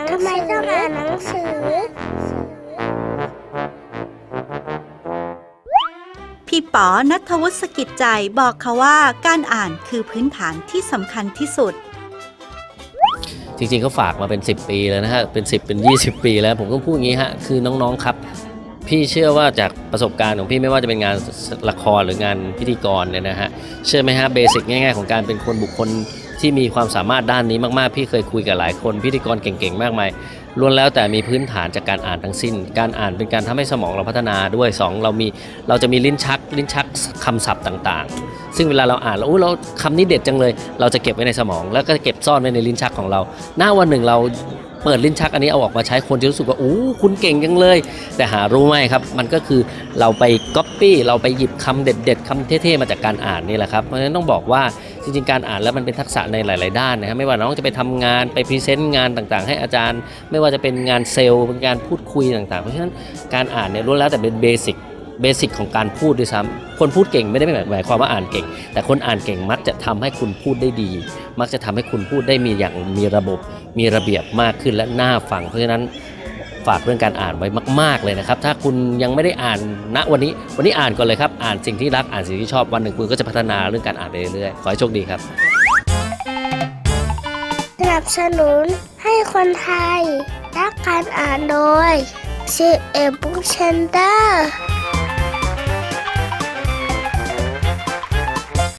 ังทำไมต้องอ่านหนังสือ พี่ป๋อนัทวุฒิสกิจใจบอกเขาว่าการอ่านคือพื้นฐานที่สำคัญที่สุด จริงๆเขาฝากมาเป็น 10 ปีแล้วนะฮะ เป็น 10 เป็น 20 ปีแล้ว ผมต้องพูดอย่างนี้ฮะ คือน้องๆครับ พี่เชื่อว่าจากประสบการณ์ของพี่ไม่ว่าจะเป็นงานละครหรืองานพิธีกรเนี่ยนะฮะ เชื่อไหมฮะเบสิกง่ายๆของการเป็นคนบุคคล ที่มีความสามารถด้านนี้มากๆ พี่เคยคุยกับหลายคนพิธีกรเก่งๆ มากมายล้วนแล้วแต่มีพื้นฐานจากการอ่านทั้งสิ้น การอ่านเป็นการทำให้สมองเราพัฒนาด้วยสองเรามีเราจะมีลิ้นชัก ลิ้นชักคำศัพท์ต่างๆ ซึ่งเวลาเราอ่านแล้วอุ้เราคำนี้เด็ดจังเลย เราจะเก็บไว้ในสมอง แล้วก็เก็บซ่อนไว้ในลิ้นชักของเรา หน้าวันหนึ่งเราเปิดลิ้นชักอันนี้เอาออกมาใช้คนจะรู้สึกว่าอู้คุณเก่งจังเลย แต่หารู้ไหมครับ มันก็คือเราไปก๊อปปี้เราไปหยิบคำเด็ด ๆคำเท่ๆมาจากการอ่านนี่แหละครับเพราะฉะนั้นต้องบอกว่า จริงๆ การอ่านแล้วมันเป็นทักษะในหลายๆ ด้านนะครับไม่ว่าน้องจะไปทำงานไปพรีเซนต์งานต่างๆ ให้อาจารย์ ไม่ว่าจะเป็นงานเซลล์เป็นการพูดคุยต่างๆ เพราะฉะนั้นการอ่านเนี่ยล้วนแล้วแต่เป็นเบสิกเบสิกของการพูดด้วยซ้ำคนพูดเก่งไม่ได้หมายความว่าอ่านเก่ง แต่คนอ่านเก่งมักจะทำให้คุณพูดได้ดี มักจะทำให้คุณพูดได้มีอย่างมีระบบมีระเบียบมากขึ้นและน่าฟังเพราะฉะนั้น ฝากเรื่องการอ่านไว้มาก ๆเลยนะครับ ถ้าคุณยังไม่ได้อ่านณวันนี้วันนี้อ่านก่อนเลยครับอ่านสิ่งที่รักอ่านสิ่งที่ชอบวันหนึ่งคุณก็จะพัฒนาเรื่องการอ่านไปเรื่อยๆขอให้โชคดีครับสนับสนุนให้คนไทยรักการอ่านโดย c ีเอ็มบุ๊กเชนเดอร์